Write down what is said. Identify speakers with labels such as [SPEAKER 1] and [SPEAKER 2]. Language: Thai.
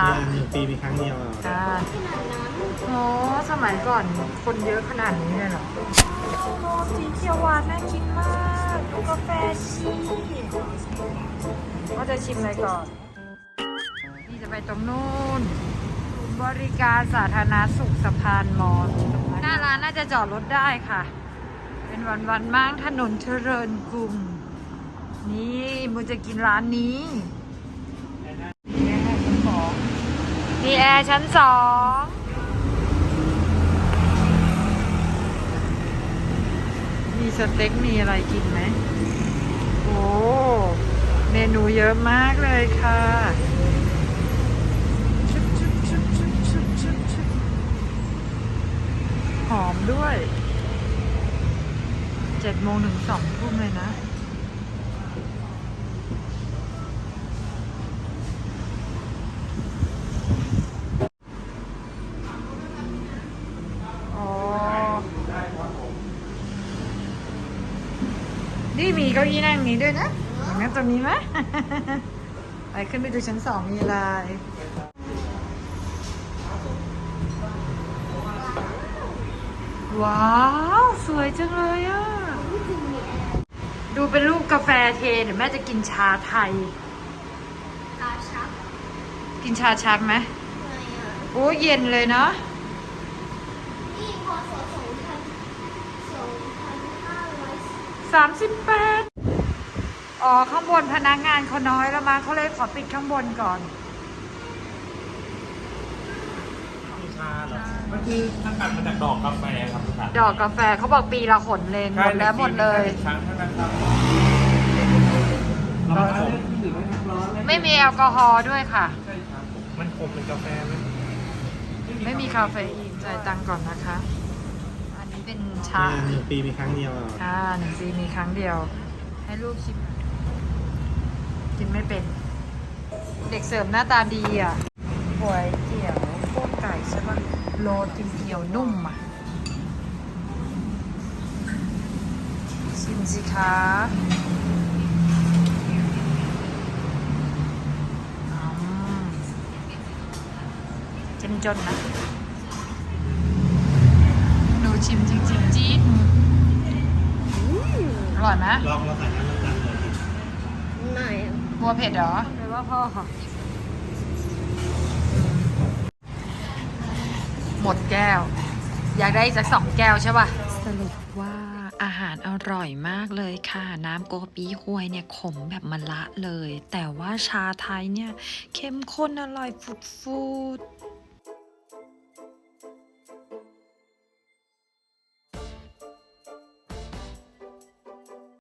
[SPEAKER 1] ระ
[SPEAKER 2] หนึ่งปีมีครั้งเดียวอะ
[SPEAKER 1] อ่าโอ้สมัยก่อนคนเยอะขนาดนี้เลยเหรอโอ้สีเขียวหวานน่ากินมากดูกาแฟชีว่าจะชิมอะไรก่อน นี่จะไปตรงนู้นบริการสาธารณสุขสะพานมอญหน้าร้านน่าจะจอดรถได้ค่ะ เป็นวันวันๆมากถนนเจริญกรุงนี่มูจะกินร้านนี้ นี่แอร์ชั้นสองมีสเต็กมีอะไรกินไหมโอ้เมนูเยอะมากเลยค่ะชุบชุบชุบชุบชุบชุบชุบหอมด้วยเจ็ดโมงถึงสองทุ่มเลยนะ นี่มีเก้าอี้นั่งนี้ด้วยนะงั้นตรงนี้ไหม ไปขึ้นไปดูชั้นสองมีอะไรว้าว สวยจังเลยอะ ดูเป็นรูปกาแฟเทเดี๋ยวแม่จะกินชาไทย
[SPEAKER 3] ตาชัก
[SPEAKER 1] กินชาชักไหม
[SPEAKER 3] ไงอะ
[SPEAKER 1] โอ้เย็นเลยเนาะ
[SPEAKER 3] นี่พศสองพันสองพันห้าร้อย
[SPEAKER 1] สามสิบแปดอ๋อ ข้างบนพนักงานเขาน้อยแล้วมาเขาเลยขอปิดข้างบนก่อน
[SPEAKER 2] มีชาเหรอมันคือสกัดมาจากดอกกาแฟครับทุกท่าน
[SPEAKER 1] ดอกกาแฟเขาบอกปีละขนเลนหมดแล้วหมดเลย
[SPEAKER 2] ครั้งเท่านั้นครับเราผสมหรือไม่ทักร้อนเลย
[SPEAKER 1] ไม่มีแอลกอฮอล์ด้วยค่ะ
[SPEAKER 2] ใช่ครับ มันคมเป็นกาแฟไหม
[SPEAKER 1] ไม่มีคาเฟอีนจ่ายตังค์ก่อนนะคะอั นนี้เป็นชา
[SPEAKER 2] หนึ่งปีมีครั้งเดียวอะ
[SPEAKER 1] ค่ะหนึ่งปีมีครั้งเดียว ให้ลูกชิมหน่อยกินไม่เป็น เด็กเสริมหน้าตาดีอะหวยเตี๋ยวโคตรไก่ใช่ปะโรตีเกี๊ยวนุ่มอะชิมสิคะอืมเจนจนนะหนู ชิมจริงๆจี๊ดอร่อยไหม
[SPEAKER 2] ลองเราใส่น้ำมันจันเลยดิ
[SPEAKER 3] ไหนอะ
[SPEAKER 1] กลัวเผ็ดเหรอเลยว่าพ่อค่ะหมดแก้ว อยากได้อีกสักสองแก้วใช่ป่ะ สรุปว่าอาหารอร่อยมากเลยค่ะ น้ำโกปีฮวยเนี่ยขมแบบมะละเลย แต่ว่าชาไทยเนี่ย เข้มข้นอร่อยฟุดฟูดๆ